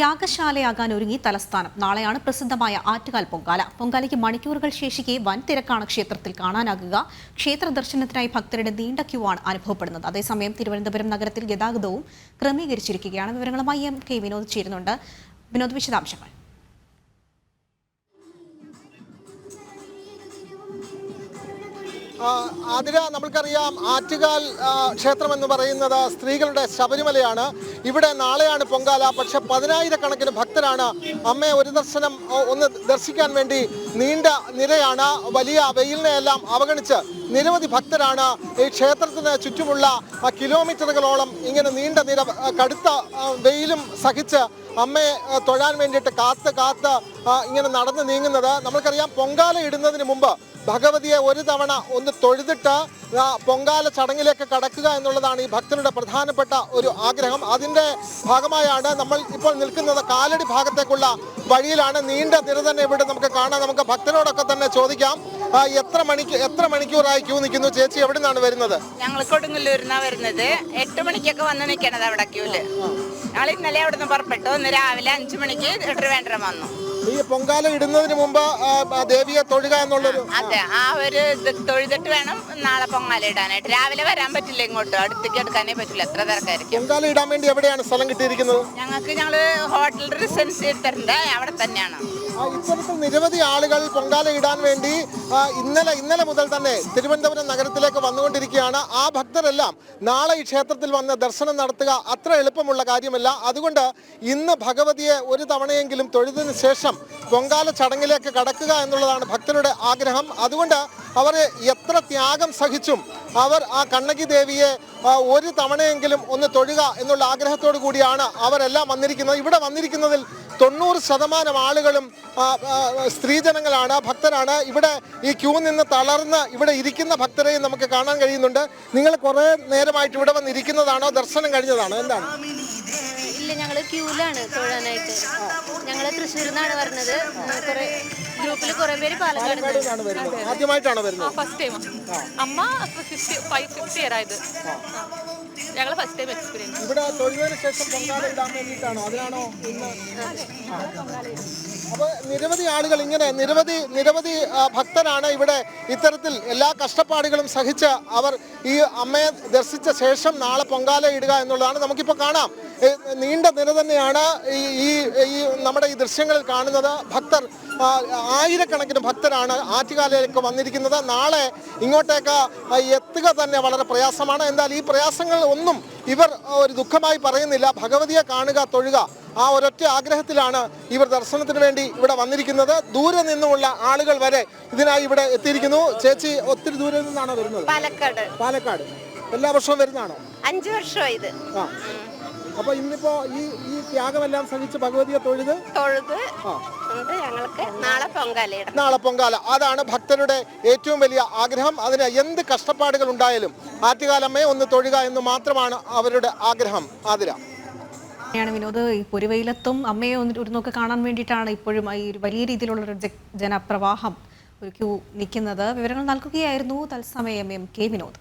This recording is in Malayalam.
യാഗശാലയാകാൻ ഒരുങ്ങി തലസ്ഥാനം. നാളെയാണ് പ്രസിദ്ധമായ ആറ്റുകാൽ പൊങ്കാല. പൊങ്കാലയ്ക്ക് മണിക്കൂറുകൾ ശേഷിക്കെ വൻ തിരക്കാണ് ക്ഷേത്രത്തിൽ കാണാനാകുക. ക്ഷേത്ര ദർശനത്തിനായി ഭക്തരുടെ നീണ്ട ക്യൂ ആണ് അനുഭവപ്പെടുന്നത്. അതേസമയം തിരുവനന്തപുരം നഗരത്തിൽ ഗതാഗതവും ക്രമീകരിച്ചിരിക്കുകയാണ്. വിവരങ്ങളുമായി എം കെ വിനോദ് ചേരുന്നുണ്ട്. വിനോദ് വിശദാംശങ്ങൾ. അതിന് നമ്മൾക്കറിയാം ആറ്റുകാൽ ക്ഷേത്രം എന്ന് പറയുന്നത് സ്ത്രീകളുടെ ശബരിമലയാണ്. ഇവിടെ നാളെയാണ് പൊങ്കാല. പക്ഷെ പതിനായിരക്കണക്കിന് ഭക്തരാണ് അമ്മയെ ഒരു ദർശനം ഒന്ന് ദർശിക്കാൻ വേണ്ടി നീണ്ട നിരയാണ്. വലിയ വെയിലിനെ എല്ലാം അവഗണിച്ച് നിരവധി ഭക്തരാണ് ഈ ക്ഷേത്രത്തിന് ചുറ്റുമുള്ള കിലോമീറ്ററുകളോളം ഇങ്ങനെ നീണ്ട നിര കടുത്ത വെയിലും സഹിച്ച് അമ്മയെ തൊഴാൻ വേണ്ടിയിട്ട് കാത്ത് കാത്ത് ഇങ്ങനെ നടന്ന് നീങ്ങുന്നത്. നമ്മൾക്കറിയാം പൊങ്കാല ഇടുന്നതിന് മുമ്പ് ഭഗവതിയെ ഒരു തവണ ഒന്ന് തൊഴുതിട്ട് പൊങ്കാല ചടങ്ങിലേക്ക് കടക്കുക എന്നുള്ളതാണ് ഈ ഭക്തരുടെ പ്രധാനപ്പെട്ട ഒരു ആഗ്രഹം. അതിന്റെ ഭാഗമായാണ് നമ്മൾ ഇപ്പോൾ നിൽക്കുന്നത്. കാലടി ഭാഗത്തേക്കുള്ള വഴിയിലാണ് നീണ്ട നിര തന്നെ ഇവിടെ നമുക്ക് കാണാം. നമുക്ക് ഭക്തരോടൊക്കെ തന്നെ ചോദിക്കാം. എത്ര മണിക്ക് എത്ര മണിക്കൂറായി ക്യൂ നിൽക്കുന്നു? ചേച്ചി എവിടെ നിന്നാണ് വരുന്നത്? ഞങ്ങൾ കൊടുങ്ങല്ലൂരിന്നാ വരുന്നത്. എട്ട് മണിക്കൊക്കെ വന്ന് നിൽക്കണത് അവിടെ ക്യൂൽ. ഞങ്ങൾ ഇന്നലെ അവിടെ നിന്ന് പുറപ്പെട്ടു. ഇന്ന് രാവിലെ അഞ്ചു മണിക്ക് ട്രിവാൻഡ്രം വന്നു. ഈ പൊങ്കാല ഇടുന്നതിന് മുമ്പ് ദേവിയെ തൊഴുക എന്നുള്ളൊരു അതെ ആ ഒരു തൊഴുതിട്ട് വേണം നാളെ പൊങ്ങാല ഇടാനായിട്ട്. രാവിലെ വരാൻ പറ്റില്ല ഇങ്ങോട്ട്. അടുത്തേക്ക് എടുക്കാനേ പറ്റില്ല എത്ര തിരക്കായിരിക്കും. പൊങ്കാല ഇടാൻ വേണ്ടി എവിടെയാണ് സ്ഥലം കിട്ടിയിരിക്കുന്നത്? ഞങ്ങൾക്ക് ഞങ്ങൾ ഹോട്ടൽ റിസൻസ് എടുത്തിട്ടുണ്ട്. അവിടെ തന്നെയാണ്. ഇത്തരത്തിൽ നിരവധി ആളുകൾ പൊങ്കാല ഇടാൻ വേണ്ടി ഇന്നലെ ഇന്നലെ മുതൽ തന്നെ തിരുവനന്തപുരം നഗരത്തിലേക്ക് വന്നുകൊണ്ടിരിക്കുകയാണ്. ആ ഭക്തരെല്ലാം നാളെ ഈ ക്ഷേത്രത്തിൽ വന്ന് ദർശനം നടത്തുക അത്ര എളുപ്പമുള്ള കാര്യമല്ല. അതുകൊണ്ട് ഇന്ന് ഭഗവതിയെ ഒരു തവണയെങ്കിലും തൊഴുതിന് ശേഷം പൊങ്കാല ചടങ്ങിലേക്ക് കടക്കുക എന്നുള്ളതാണ് ഭക്തരുടെ ആഗ്രഹം. അതുകൊണ്ട് അവർ എത്ര ത്യാഗം സഹിച്ചും അവർ ആ കണ്ണകി ദേവിയെ ഒരു തവണയെങ്കിലും ഒന്ന് തൊഴുക എന്നുള്ള ആഗ്രഹത്തോടു കൂടിയാണ് അവരെല്ലാം വന്നിരിക്കുന്നത്. ഇവിടെ വന്നിരിക്കുന്നതിൽ തൊണ്ണൂറ് ശതമാനം ആളുകളും സ്ത്രീജനങ്ങളാണ് ഭക്തരാണ്. ഇവിടെ ഈ ക്യൂ നിന്ന് തളർന്ന് ഇവിടെ ഇരിക്കുന്ന ഭക്തരെയും നമുക്ക് കാണാൻ കഴിയുന്നുണ്ട്. നിങ്ങൾ കുറേ നേരമായിട്ട് ഇവിടെ വന്നിരിക്കുന്നതാണോ? ദർശനം കഴിഞ്ഞതാണോ? എന്താണ്? ഇല്ല ഞങ്ങൾ ക്യൂലാണ് തൊഴാനായിട്ട്. ഞങ്ങൾ തൃശ്ശൂരിൽ നിന്നാണ് വരുന്നത് കുറെ ഗ്രൂപ്പിൽ കുറെ പേര് പാലക്കാട് ആദ്യമായിട്ടാണ് വരുന്നത്? ഫസ്റ്റ് ടൈം അമ്മ ഫിഫ്റ്റി ഫൈവ് ഫിഫ്റ്റി ഇയർ ആയത് ഞങ്ങൾ ഫസ്റ്റ് ടൈം എക്സ്പീരിയൻസ് ഇവിടെ തൊഴിലിന് ശേഷം പൊങ്കാല ഇടാൻ വേണ്ടിയിട്ടാണോ? അതിനാണോ ഇന്ന്? അപ്പൊ നിരവധി ആളുകൾ ഇങ്ങനെ നിരവധി നിരവധി ഭക്തരാണ് ഇവിടെ ഇത്തരത്തിൽ എല്ലാ കഷ്ടപ്പാടുകളും സഹിച്ച് അവർ ഈ അമ്മയെ ദർശിച്ച ശേഷം നാളെ പൊങ്കാല ഇടുക എന്നുള്ളതാണ്. നമുക്കിപ്പോൾ കാണാം. നീണ്ട നിര തന്നെയാണ് ഈ ഈ നമ്മുടെ ഈ ദൃശ്യങ്ങളിൽ കാണുന്നത്. ഭക്തർ ആയിരക്കണക്കിന് ഭക്തരാണ് ആറ്റുകാലയിലേക്ക് വന്നിരിക്കുന്നത്. നാളെ ഇങ്ങോട്ടേക്ക് എത്തുക തന്നെ വളരെ പ്രയാസമാണ്. എന്നാൽ ഈ പ്രയാസങ്ങൾ ഒന്നും ഇവർ ഒരു ദുഃഖമായി പറയുന്നില്ല. ഭഗവതിയെ കാണുക തൊഴുക. ആ ഒരൊറ്റ ആഗ്രഹത്തിലാണ് ഇവർ ദർശനത്തിന് വേണ്ടി ഇവിടെ വന്നിരിക്കുന്നത്. ദൂരെ നിന്നുമുള്ള ആളുകൾ വരെ ഇതിനായി ഇവിടെ എത്തിയിരിക്കുന്നു. ചേച്ചി ഒത്തിരി ദൂരെ നിന്നാണോ വരുന്നത്? പാലക്കാട്. പാലക്കാട്. എല്ലാ വർഷവും വരുന്നതാണോ? അഞ്ചു വർഷമായി ഇത്. ആ. അപ്പൊ ഇന്നിപ്പോ ഈ ഈ ത്യാഗമെല്ലാം സഹിച്ച് ഭഗവതിയെ തൊഴുത്? ഞങ്ങൾക്ക് നാളെ പൊങ്കാലയിടാം നാളെ പൊങ്കാല. അതാണ് ഭക്തരുടെ ഏറ്റവും വലിയ ആഗ്രഹം. അതിന് എന്ത് കഷ്ടപ്പാടുകൾ ഉണ്ടായാലും ആറ്റുകാലമ്മയെ ഒന്ന് തൊഴുക എന്ന് മാത്രമാണ് അവരുടെ ആഗ്രഹം. ആതിര. ാണ് വിനോദ്. ഈ പൊരുവെയിലത്തും അമ്മയെ ഒന്ന് ഒരു നോക്ക് കാണാൻ വേണ്ടിയിട്ടാണ് ഇപ്പോഴും ഈ വലിയ രീതിയിലുള്ള ഒരു ജനപ്രവാഹം ഒരു ക്യൂ നിൽക്കുന്നത്. വിവരങ്ങൾ നൽകുകയായിരുന്നു തത്സമയം എം കെ വിനോദ്.